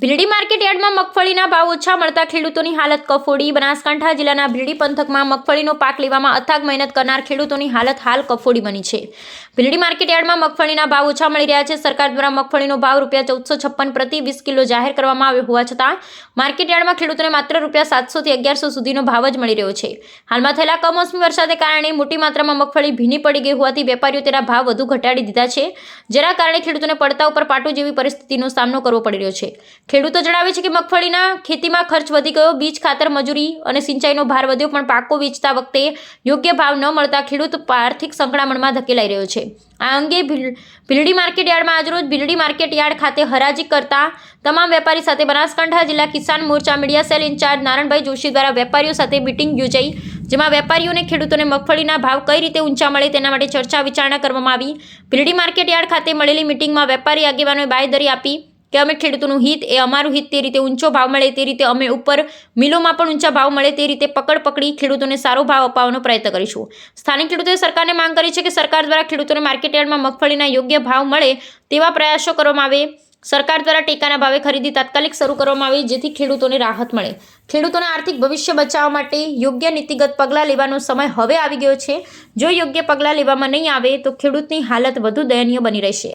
Bhildi market યાર્ડમાં મગફળીના ભાવ ઓછા મળતા ખેડૂતોની હાલત કફોડી. બનાસકાંઠા જિલ્લાના ભીલડી પંથકમાં મગફળીનો પાક લેવામાં અથાગ મહેનત કરનાર ખેડૂતોની હાલત હાલ કફોડી બની છે. ભીલડી માર્કેટ યાર્ડમાં મગફળીના ભાવ ઓછા મળી રહ્યા છે. સરકાર દ્વારા મગફળીનો ભાવ રૂપિયા ચૌદસો છપ્પન પ્રતિ વીસ કિલો જાહેર કરવામાં આવ્યો હોવા છતાં માર્કેટ યાર્ડમાં ખેડૂતોને માત્ર રૂપિયા સાતસોથી અગિયારસો સુધીનો ભાવ જ મળી રહ્યો છે. હાલમાં થયેલા કમોસમી વરસાદને કારણે મોટી માત્રામાં મગફળી ભીની પડી ગઈ હોવાથી વેપારીઓ તેના ભાવ વધુ ઘટાડી દીધા છે, જેના કારણે ખેડૂતોને પડતા ઉપર પાટું જેવી પરિસ્થિતિનો સામનો કરવો પડી રહ્યો છે. ખેડૂતો જણાવે છે કે મગફળીના ખેતીમાં ખર્ચ વધી ગયો. બીજ, ખાતર, મજૂરી અને સિંચાઈનો ભાર વધ્યો, પણ પાકો વેચતા વખતે યોગ્ય ભાવ ન મળતા ખેડૂત આર્થિક સંકળામણમાં ધકેલાઈ રહ્યો છે. આ અંગે ભીલ- ભીલડી માર્કેટ યાર્ડમાં આજરોજ ભીલડી માર્કેટ યાર્ડ ખાતે હરાજી કરતા તમામ વેપારી સાથે બનાસકાંઠા જિલ્લા Kisan Morcha media cell incharge Naranbhai Joshi દ્વારા વેપારીઓ સાથે મિટિંગ યોજાઈ, જેમાં વેપારીઓને ખેડૂતોને મગફળીના ભાવ કઈ રીતે ઊંચા મળે તેના માટે ચર્ચા વિચારણા કરવામાં આવી. ભીલડી માર્કેટ યાર્ડ ખાતે મળેલી મિટિંગમાં વેપારી આગેવાનોએ બાયદરી આપી. કે અમે ખેડૂતોનું હિત, એ અમારું હિત તે રીતે ઊંચો ભાવ મળે, તે રીતે અમે ઉપર મિલોમાં પણ ઊંચા ભાવ મળે, તે રીતે પકડ પકડી ખેડૂતોને સારો ભાવ અપાવવાનો પ્રયત્ન કરીશું. સ્થાનિક ખેડૂતોએ સરકારને માંગ કરી છે કે સરકાર દ્વારા ખેડૂતોને માર્કેટ મગફળીના યોગ્ય ભાવ મળે તેવા પ્રયાસો કરવામાં આવે. સરકાર દ્વારા ટેકાના ભાવે ખરીદી તાત્કાલિક શરૂ કરવામાં આવે, જેથી ખેડૂતોને રાહત મળે. ખેડૂતોના આર્થિક ભવિષ્ય બચાવવા માટે યોગ્ય નીતિગત પગલાં લેવાનો સમય હવે આવી ગયો છે. જો યોગ્ય પગલાં લેવામાં નહીં આવે, તો ખેડૂતની હાલત વધુ દયનીય બની રહેશે.